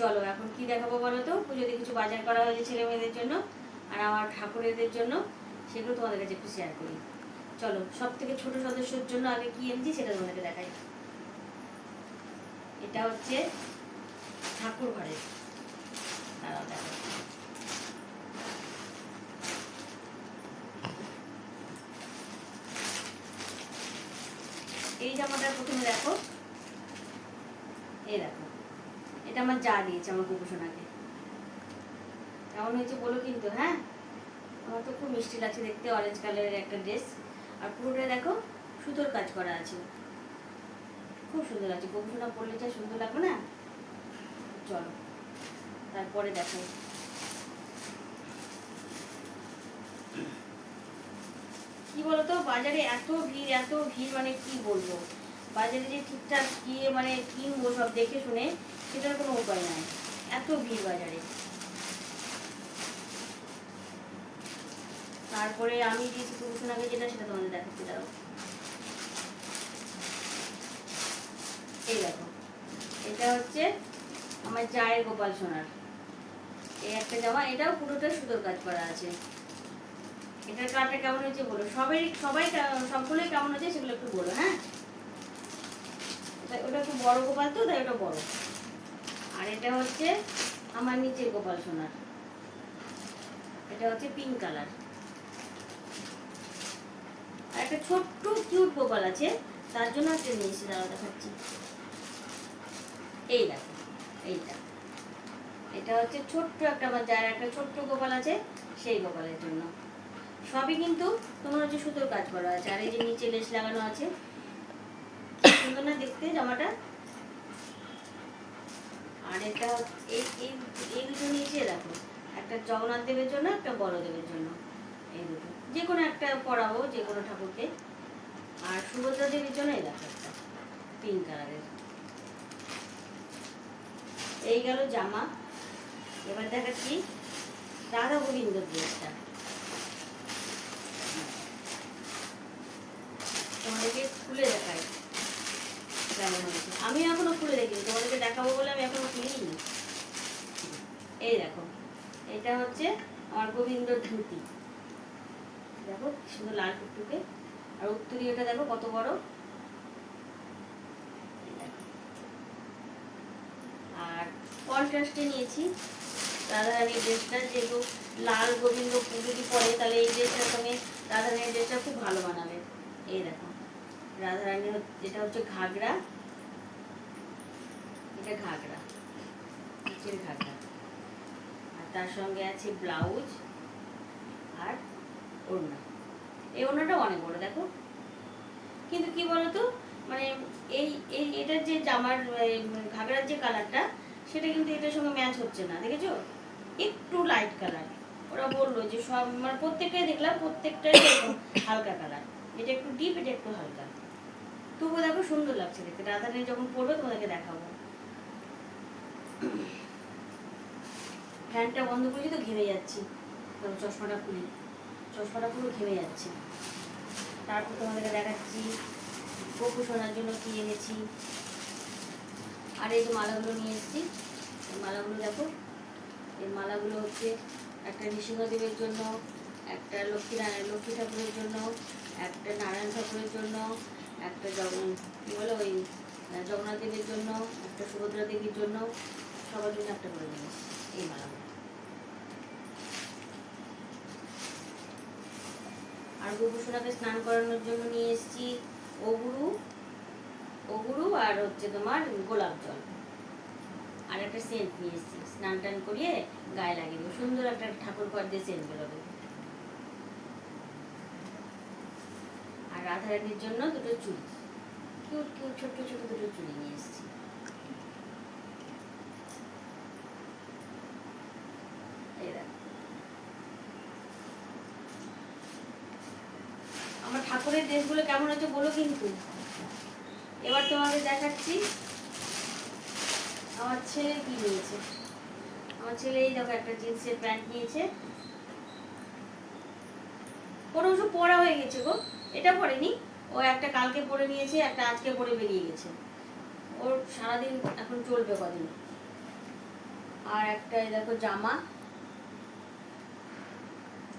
চলো, এখন কি দেখাবো বলো তো? পুজোতে কিছু বাজার করা হয়েছে ছেলে মেয়েদের জন্য আর আমার ঠাকুরেদের জন্য, সেগুলো তোমাদের কাছে একটু শেয়ার করি। চলো সব থেকে ছোট সদস্যের জন্য আগে কি এনেছি সেটা তোমাদেরকে দেখাই। এটা হচ্ছে ঠাকুর দাঁড়াও, দেখো। এই জামাটা প্রথমে দেখো। এই দেখো। এটা আমার যা দিয়েছে আমার কুকুরসোনাকে কেমন হয়েছে বলো কিন্তু হ্যাঁ? আমার তো খুব মিষ্টি লাগছে দেখতে অরেঞ্জ কালারের একটা ড্রেস আর পুরোটা দেখো, সুতোর কাজ করা আছে। খুব সুন্দর আছে কুকুরসোনা পরলে যা সুন্দর লাগবে না? চলো, তারপরে দেখো। কি বলতো, বাজারে এত ভিড় এত ভিড় মানে কি বলব? বাজারে যে ঠিকঠাক গিয়ে মানে কিনবো সব দেখে শুনে সেটার কোনো উপায় নাই। এত ভিড় বাজারে। তারপরে আমি দিয়েছি কুকুরসোন আগে যেটা, সেটা তোমাদের দেখাচ্ছি দাও এই দেখো, এটা হচ্ছে আমার জায়ের গোপাল সোনার। এই একটা জামা, এটাও পুরোটা সুতোর কাজ করা আছে। এটার কালারটা কেমন হয়েছে বলো? সবাই সবাই সবগুলোই কেমন হয়েছে সেগুলো একটু বলো হ্যাঁ? ওটা একটু বড় গোপাল তো, তাই ওটা বড়। আর এটা হচ্ছে আমার নিচের গোপাল সোনার। এটা হচ্ছে পিঙ্ক কালার আর একটা ছোট্ট কিউট গোপাল আছে, তার জন্য একটা নিয়ে এসে দাঁড়া দেখাচ্ছি এই দেখো, এইটা। এটা হচ্ছে ছোট্ট একটা আমার যার একটা ছোট্ট গোপাল আছে, সেই গোপালের জন্য। সবই কিন্তু তোমার হচ্ছে সুতোর কাজ করা আছে, আর এই যে নিচে লেস লাগানো আছে। সুন্দর না দেখতে জামাটা? আর এটা এই এই এই দুটো নিচে দেখো। একটা জগন্নাথ দেবের জন্য, একটা বড়দেবের জন্য। এই দুটো। যে কোনো একটা পড়াবো, যে কোনো ঠাকুরকে। আর সুভদ্রা দেবীর জন্য এই দেখো একটা পিঙ্ক কালারের এই গেল জামা। এবার দেখাচ্ছি রাধা গোবিন্দ ড্রেসটা তোমাদেরকে খুলে দেখাই। আমি এখনও খুলে দেখিনি, তোমাদেরকে দেখাবো বলে আমি এখনও খুলিনি। এই দেখো, এটা হচ্ছে আমার গোবিন্দ ধুতি। দেখো সুন্দর লাল টুকটুকে। আর উত্তরীয়টা দেখো, কত বড়। আর কন্ট্রাস্টে নিয়েছি রাধারানীর ড্রেসটা, যেহেতু লাল গোবিন্দ যদি পরে, তাহলে এই ড্রেসটার সঙ্গে রাধারানীর ড্রেসটা খুব ভালো বানাবে। এই দেখো। রাধারানীর হচ্ছে- এটা হচ্ছে ঘাগরা। এটা ঘাগরা। নিচের ঘাগরা। আর তার সঙ্গে আছে ব্লাউজ আর ওড়না। এই ওড়নাটা অনেক বড়, দেখো। কিন্তু কি বলতো মানে এই এই এটার যে জামার ঘাগরার যে কালারটা সেটা কিন্তু এটার সঙ্গে ম্যাচ হচ্ছে না, দেখেছ? একটু লাইট কালার ওরা বলল যে সব মানে প্রত্যেকটাই দেখলাম, প্রত্যেকটাই হালকা কালার এটা একটু ডিপ এটা একটু হালকা। তবুও দেখো সুন্দর লাগছে দেখতে। রাধারানী যখন পড়বে তোমাদেরকে দেখাবো। ফ্যানটা বন্ধ করেছি তো ঘেমে যাচ্ছি। তবে চশমাটা খুলি। চশমাটা পুরো ঘেমে যাচ্ছে। তারপর তোমাদেরকে দেখাচ্ছি গপু শোনার জন্য কি এনেছি। আর এই যে মালাগুলো নিয়ে এসেছি, এই মালাগুলো দেখো। এই মালাগুলো হচ্ছে একটা নৃসিংহদেবের জন্য, একটা লক্ষ্মী লক্ষ্মী ঠাকুরের জন্য, একটা নারায়ণ ঠাকুরের জন্য একটা কী বলে ওই জগন্নাথ দেবীর জন্য, একটা সুভদ্রা দেবীর জন্য সবার জন্য একটা করে নিয়ে এই মালাগুলো। আর গোপুসোনাকে স্নান করানোর জন্য নিয়ে এসেছি ওগুরু ওগুরু আর হচ্ছে তোমার গোলাপ জল। আর একটা সেন্ট নিয়ে এসেছি স্নান টান করিয়ে গায়ে লাগিয়ে সুন্দর একটা ঠাকুর ঘর দিয়ে সেন্ট বেরোবে আর রাধারানীর জন্য দুটো চুড়ি। কিউট কিউট, ছোট্ট ছোট দুটো চুড়ি নিয়ে এসেছি। আমার ঠাকুরের ড্রেসগুলো কেমন হচ্ছে বলো কিন্তু। এবার তোমাকে দেখাচ্ছি। আমার ছেলে কি নিয়েছে? আমার ছেলে এই দেখো একটা জিন্সের প্যান্ট নিয়েছে। ওর অবশ্য পরা হয়ে গেছে গো। এটা পরেনি ও একটা কালকে পরে নিয়েছে, একটা আজকে পরে বেরিয়ে গেছে। ওর সারাদিন এখন চলবে কদিন? আর একটা দেখো জামা।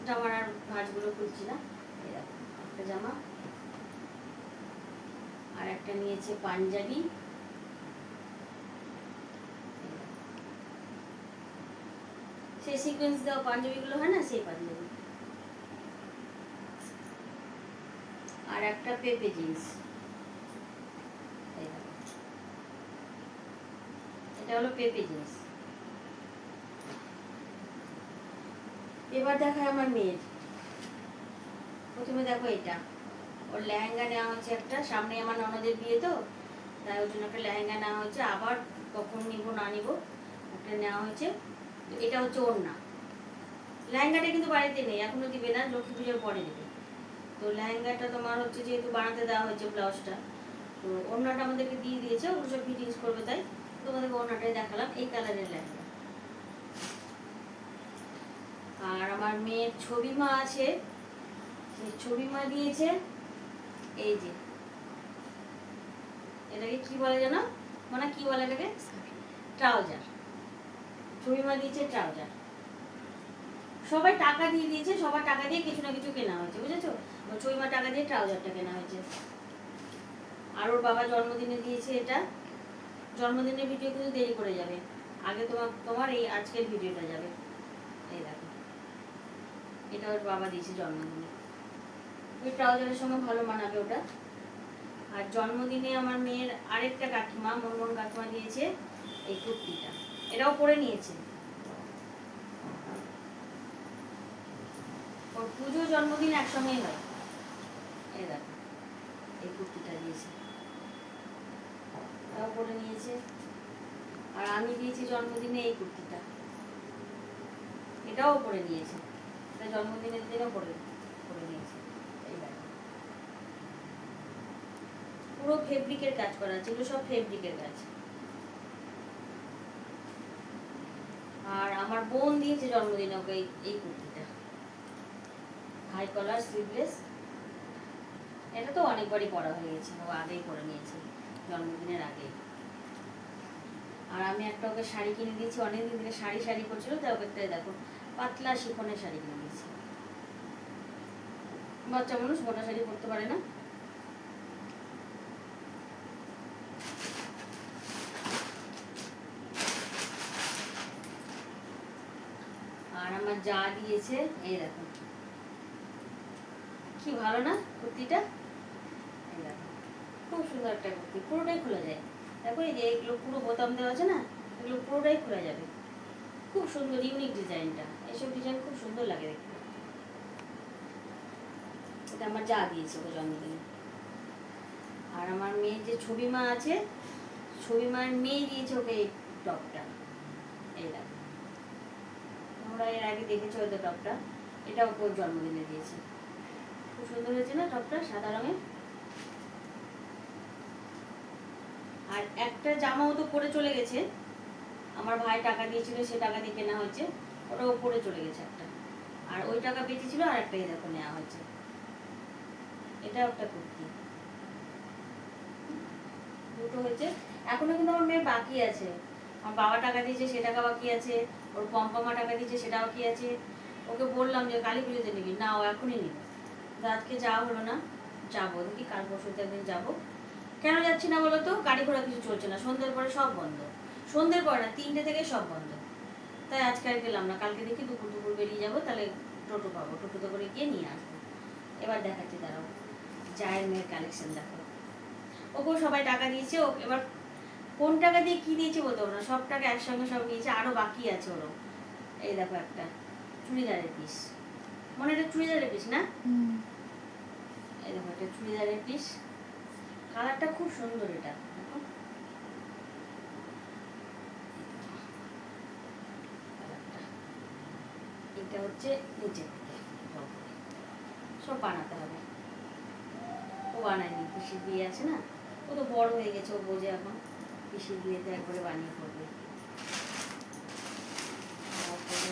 জামার আর ভাঁজগুলো খুলছি না। একটা জামা। আর একটা নিয়েছে পাঞ্জাবি। সেই সিকোয়েন্স দেওয়া পাঞ্জাবিগুলো হয় না, সেই পাঞ্জাবি। আর একটা পেপে জিন্স। এটা হলো পেপে জিন্স। এবার দেখায় আমার মেয়ের। প্রথমে দেখো এটা। ওর লেহেঙ্গা নেওয়া হয়েছে একটা। সামনে আমার ননদের বিয়ে তো, তাই ওর জন্য একটা লেহেঙ্গা নেওয়া হয়েছে। আবার কখন নিব, না নিব, একটা নেওয়া হয়েছে। এটা হচ্ছে ওর না লেহেঙ্গাটা কিন্তু বাড়িতে নেই। এখনও দিবে না লক্ষ্মী পুজোর পরে দেবে তো লেহেঙ্গাটা তোমার হচ্ছে যেহেতু বানাতে দেওয়া হয়েছে ব্লাউজটা তো ওড়নাটা আমাদেরকে দিয়ে দিয়েছে ওগুলো সব ফিটিংস করবে তাই তোমাদেরকে ওড়নাটাই দেখালাম এই কালারের লেহেঙ্গা। আর আমার মেয়ের ছবি মা আছে সেই ছবি মা দিয়েছে এই যে। এটাকে কি বলে জানো? মানে কি বলে এটাকে? ট্রাউজার। ছবি মা দিয়েছে ট্রাউজার। সবাই টাকা দিয়ে দিয়েছে, সবার টাকা দিয়ে কিছু না কিছু কেনা হয়েছে, বুঝেছ? ওর ছবি মা টাকা দিয়ে ট্রাউজারটা কেনা হয়েছে। আর ওর বাবা জন্মদিনে দিয়েছে এটা। জন্মদিনের ভিডিও কিন্তু দেরি করে যাবে। আগে তোমার তোমার এই আজকের ভিডিওটা যাবে। এই দেখো। এটা ওর বাবা দিয়েছে জন্মদিনে। ওই ট্রাউজারের সঙ্গে ভালো মানাবে ওটা। আর জন্মদিনে আমার মেয়ের আরেকটা কাকিমা মনমোহন কাকিমা দিয়েছে এই কুর্তিটা। এটাও পরে নিয়েছে। ওর পুজো জন্মদিন একসঙ্গেই হয়। এই দেখো, এই কুর্তিটা দিয়েছে। এটাও পরে নিয়েছে। আর আমি দিয়েছি জন্মদিনে এই কুর্তিটা। এটাও পরে নিয়েছে। এটা জন্মদিনের দিনও পরে পরে নিয়েছে। এই পুরো ফেব্রিকের কাজ করা আছে, এগুলো সব ফেব্রিকের কাজ। আর আমার বোন দিয়েছে জন্মদিনে ওকে এই- কুর্তিটা হাই কলার স্লিভলেস এটা তো অনেকবারই পরা হয়ে গেছে, ও আগেই পরে নিয়েছে, জন্মদিনের আগেই আর আমি একটা ওকে শাড়ি কিনে দিয়েছি, অনেকদিন থেকে শাড়ি শাড়ি করছিল তাই ওকে দেখো, পাতলা শিফনের শাড়ি কিনে দিয়েছি। বাচ্চা মানুষ মোটা শাড়ি পরতে পারে না। আর আমার যা দিয়েছে, এই দেখো। কি ভালো না কুর্তিটা? খুব সুন্দর একটা কুর্তি, পুরোটাই খোলা যায়। দেখো এই যে এগুলো পুরো বোতাম দেওয়া আছে না, এগুলো পুরোটাই খোলা যাবে। খুব সুন্দর ইউনিক ডিজাইনটা। এসব ডিজাইন খুব সুন্দর লাগে দেখতে। এটা আমার যা দিয়েছে ওকে জন্মদিনে। আর আমার মেয়ের যে ছবি মা আছে, ছবি মার মেয়ে দিয়েছে ওকে এই টপটা। এই দেখো। তোমরা এর আগে দেখেছ হয়তো টপটা। এটা ওকে জন্মদিনে দিয়েছে। খুব সুন্দর হয়েছে না টপটা? সাদা রঙের? আর একটা জামাও তো পরে চলে গেছে। আমার ভাই টাকা দিয়েছিল, সে টাকা দিয়ে কেনা হয়েছে। ওটাও পরে চলে গেছে একটা। আর ওই টাকা বেঁচেছিল আর একটা দেখো নেওয়া হয়েছে। এটা একটা কুর্তি। দুটো হয়েছে। এখনও কিন্তু আমার মেয়ের বাকি আছে। আমার বাবা টাকা দিয়েছে, সে টাকা বাকি আছে। ওর পম্পামা টাকা দিয়েছে সেটা বাকি আছে। ওকে বললাম যে কালী পুজোতে নিবি। না, ও এখনই নিবি। আজকে যাওয়া হলো না, যাব। দেখি কাল পরশুতে একদিন যাব। কেন যাচ্ছি না বলো তো? গাড়ি ঘোড়া কিছু চলছে না। সন্ধ্যের পরে সব বন্ধ। সন্ধ্যের পরে না, তিনটে থেকে সব বন্ধ। তাই আজকে আর গেলাম না। কালকে দেখি দুপুর দুপুর বেরিয়ে যাব, তাহলে টোটো পাবো। টোটোতে করে গিয়ে নিয়ে আসব। এবার দেখাচ্ছি, দাঁড়াও। জায়ের মেয়ের কালেকশন দেখো। ওকেও সবাই টাকা দিয়েছে। ও এবার কোন টাকা দিয়ে কী দিয়েছে বলতে পারব না। সব টাকা একসঙ্গে সব নিয়েছে। আরও বাকি আছে ওরও। এই দেখো একটা। চুড়িদারের পিস মনে এটা চুড়িদারের পিস না? এই দেখো এটা চুড়িদারের পিস কালারটা খুব সুন্দর এটা এটা হচ্ছে নিচে। সব বানাতে হবে। ও বানায়নি পিসির বিয়ে আছে না? ও তো বড় হয়ে গেছে ও বোঝে এখন। পিসির বিয়েতে একবারে বানিয়ে করবে তারপরে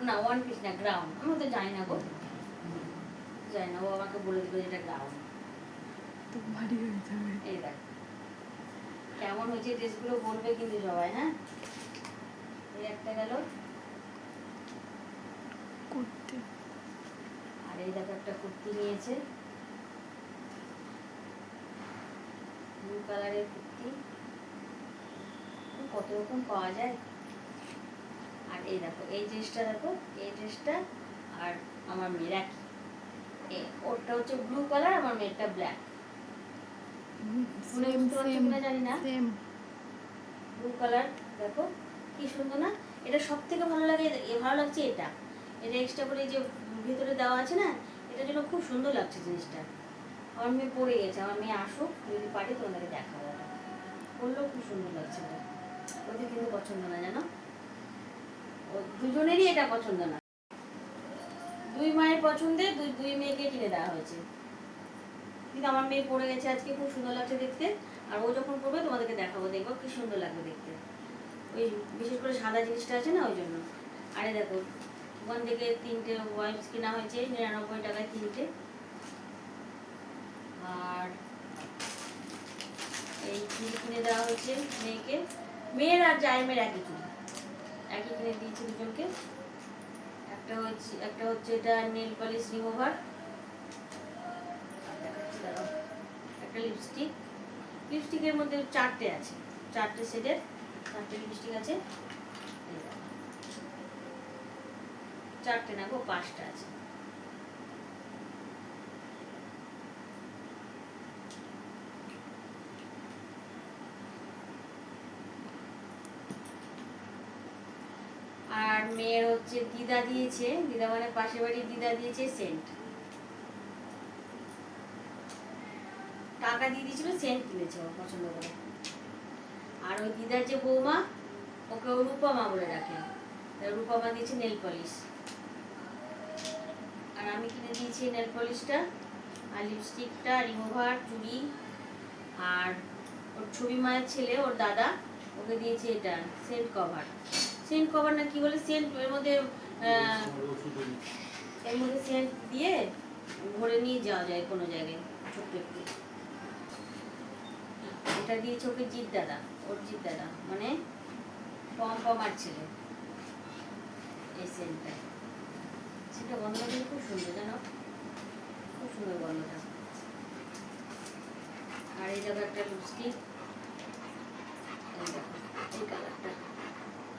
না ওয়ান পিস না গ্রাউন্ড আমি তো জানি না গো। জানি না ও আমাকে বলে দিল এটা গ্রাউন্ড ভারী হয়ে যাবে। এই দেখ। কেমন হয়েছে ড্রেসগুলো বলবে কিন্তু সবাই হ্যাঁ? এই একটা গেল। করতে। আর এই দেখো একটা কুর্তি নিয়েছে। ব্লু কালারের কুর্তি। কত রকম পাওয়া যায়? এই দেখো এই ড্রেসটা দেখো এই ড্রেসটা আর আমার মেয়ের একই। ওরটা হচ্ছে ব্লু কালার আমার মেয়েরটা ব্ল্যাক জানি না। ব্লু কালার দেখো কি সুন্দর না? এটা সব থেকে ভালো লাগে ভালো লাগছে এটা। এটা এক্সট্রা করে যে ভিতরে দেওয়া আছে না এটার জন্য খুব সুন্দর লাগছে জিনিসটা। আমার মেয়ে পরে গেছে আমার মেয়ে আসুক যদি পারে তোমাদেরকে দেখাবো। এটা পরলেও খুব সুন্দর লাগছে ওদের কিন্তু পছন্দ না জানো? দুজনেরই এটা পছন্দ না। দুই মায়ের পছন্দে দুই দুই মেয়েকে কিনে দেওয়া হয়েছে। কিন্তু আমার মেয়ে পড়ে গেছে আজকে, খুব সুন্দর লাগছে দেখতে। আর ও যখন পড়বে, তোমাদেরকে দেখাবো, দেখব কি সুন্দর লাগবে দেখতে। ওই বিশেষ করে সাদা জিনিসটা আছে না, ওই জন্য। আরে দেখো, ওখান থেকে তিনটে ওয়াইপস কেনা হয়েছে, নিরানব্বই টাকায় তিনটে। আর এই কিনে দেওয়া হয়েছে মেয়েকে। মেয়ের আর জায়েমের একই চুল একই কিনে দিয়েছি দুজনকে। একটা হচ্ছে একটা হচ্ছে এটা নেল পলিশ রিমুভার একটা লিপস্টিক লিপস্টিকের মধ্যে চারটে আছে, চারটে শেডের চারটে লিপস্টিক আছে। চারটে না গো, পাঁচটা আছে আর মেয়ের হচ্ছে দিদা দিয়েছে, দিদা মানে পাশের বাড়ির দিদা দিয়েছে সেন্ট। টাকা দিয়ে দিয়েছিল সেন্ট কিনেছে ও পছন্দ করে। আর ওই দিদার যে বৌমা, ওকে ও রূপমা বলে রাখে রূপমা দিয়েছে নেল পলিশ। আর আমি কিনে দিয়েছি নেল পলিশটা, আর লিপস্টিকটা, রিমুভার, চুড়ি, আর ওর ছবি মায়ের ছেলে, ওর দাদা, ওকে দিয়েছে এটা সেন্ট কভার। সেন্ট কভার না কি বলে? সেন্ট এর মধ্যে এর মধ্যে সেন্ট দিয়ে ভরে নিয়ে যাওয়া যায় কোনো জায়গায় ছোট্ট একটু এটা দিয়েছে ওকে জিৎ দাদা, ওর জিৎ দাদা মানে পম পমার ছেলে। এই সেন্টটা সেটা গন্ধটা কিন্তু খুব সুন্দর, জানো? খুব সুন্দর গন্ধটা। আর এই এই দেখো, এই কালারটা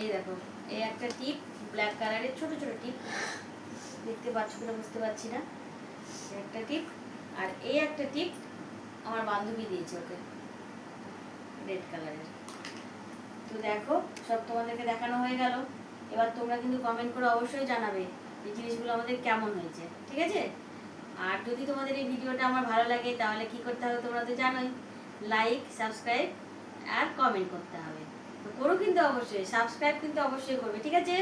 এই দেখো, এই একটা টিপ ব্ল্যাক কালারের ছোট ছোট টিপ। দেখতে পাচ্ছ কিনা, বুঝতে পারছি না। একটা টিপ, আর এই একটা টিপ আমার বান্ধবী দিয়েছে ওকে রেড কালারের তো দেখো, সব তোমাদেরকে দেখানো হয়ে গেল। এবার তোমরা কিন্তু কমেন্ট করে অবশ্যই জানাবে এই জিনিসগুলো আমাদের কেমন হয়েছে, ঠিক আছে? আর যদি তোমাদের এই ভিডিওটা আমার ভালো লাগে, তাহলে কি করতে হবে তোমরা তো জানোই। লাইক সাবস্ক্রাইব আর কমেন্ট করতে হবে। করো কিন্তু অবশ্যই সাবস্ক্রাইব কিন্তু অবশ্যই করবে, ঠিক আছে?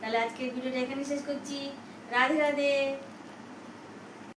তাহলে আজকের ভিডিওটা এখানে শেষ করছি। রাধে রাধে।